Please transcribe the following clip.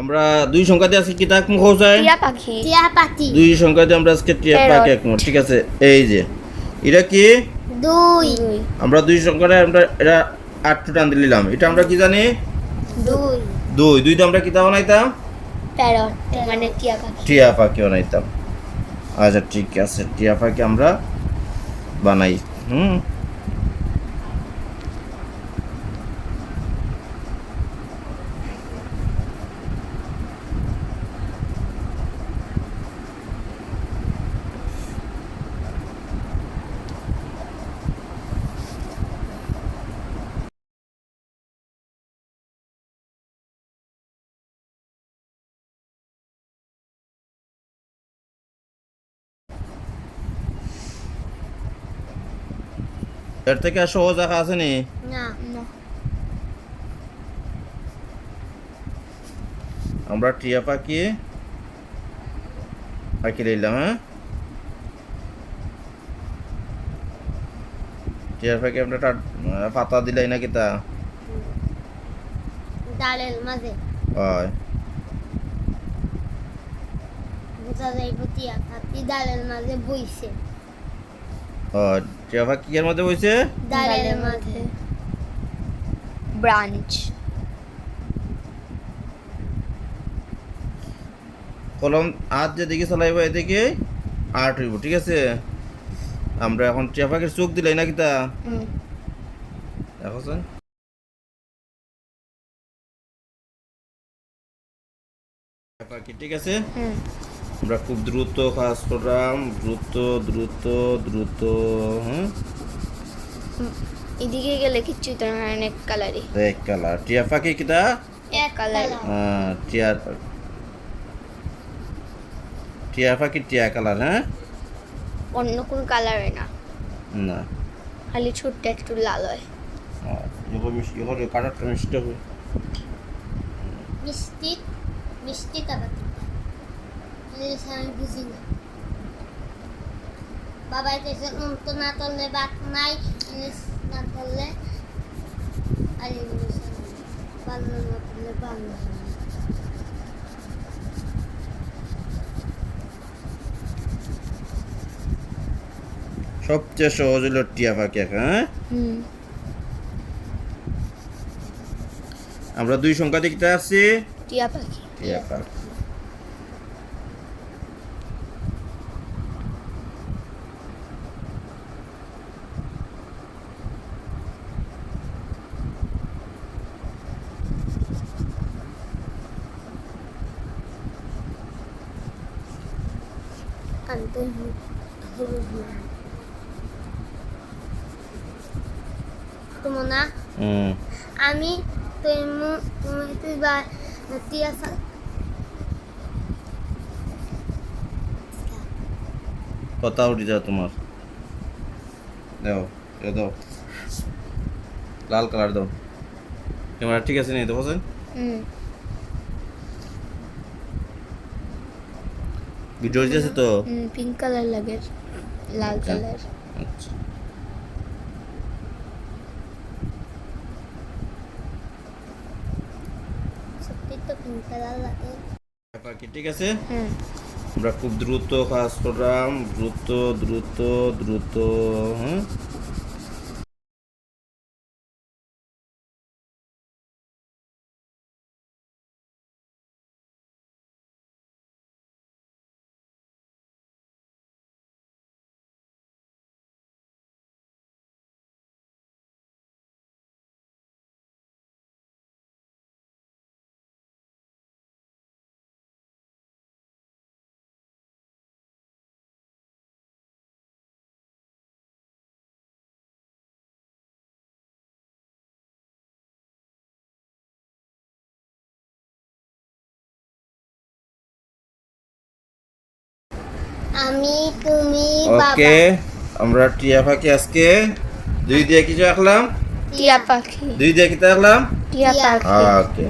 আমরা দুই সংখ্যা দিয়ে আজকে কিতাব মুখ চাই টিয়া পাখি। টিয়া পাতি দুই সংখ্যা দিয়ে আমরা আজকে টিয়া. পাখি একমত ঠিক আছে? এই যে এটা কি? দুই। আমরা দুই সংখ্যাটা আমরা এটা আটটু টান দিলাম এটা আমরা কি জানি? দুই। দুই। দুই দিয়ে আমরা কিতাব বানাইতাম? প্যারট মানে টিয়া পাখি। টিয়া পাখি বানাইতাম। আচ্ছা ঠিক আছে টিয়া পাখি আমরা বানাই। হুম? এর থেকে আর সহজ আঁকা আছে নি? আমরা টিয়া পাখি আঁকি নিলাম হ্যাঁ? টিয়ার পাখি আমরা পাতা দিলাই নাকি তা? ডালের মাঝে। হয়। বোঝা যাইব টিয়া পাতি ডালের মাঝে বইছে। টিয়া পাখি এর মধ্যে বইছে? ডালের মাঝে ব্রাঞ্চ। কলম হাত যেদিকে চালাইব এদিকে আর্ট হইব ঠিক আছে? আমরা এখন পাখির চোখ দিলাই নাকি তা? হুম। দেখো ঠিক আছে? আমরা খুব দ্রুত কাজ করলাম দ্রুত দ্রুত দ্রুত হ্যাঁ এদিকে গেলে কিচ্ছুই তো না অনেক কালারই এক কালার টিয়া পাখি কিটা? এক কালার আহ, টিয়ার টিয়া পাখি টিয়া কালার হ্যাঁ? অন্য কোনো কালার হয় না। না। খালি ছোট্ট একটু লাল হয়। আহ, ইহো মিষ্টি ইহো কালারটা মিষ্টি হবে। মিষ্টি মিষ্টি জিনিস আমি বুঝি না কেছে না নাই না আর না সবচেয়ে সহজ হলো টিয়া পাখি আঁকা, হ্যাঁ আমরা দুই সংখ্যা দেখতে আসছি। টিয়া পাখি। টিয়া পাখি। আনতে না আমি তুই বা ফা- কথা উঠে যাও তোমার। দাও লাল কালার দাও। ক্যামেরা ঠিক আছে নি দেখো হুম। ভিডিও আছে তো? পিঙ্ক কালার লাগে লাল আচ্ছা। কালার আচ্ছা। পাখি ঠিক আছে? হুম আমরা খুব দ্রুত কাজ করলাম দ্রুত দ্রুত দ্রুত হ্যাঁ আমি তুমি ওকে আমরা টিয়া পাখি আজকে দুই দিয়ে কিছু আঁকলাম? টিয়া পাখি। দুই দিয়ে কি আঁকলাম? টিয়া টিয়া। পাখি ওকে।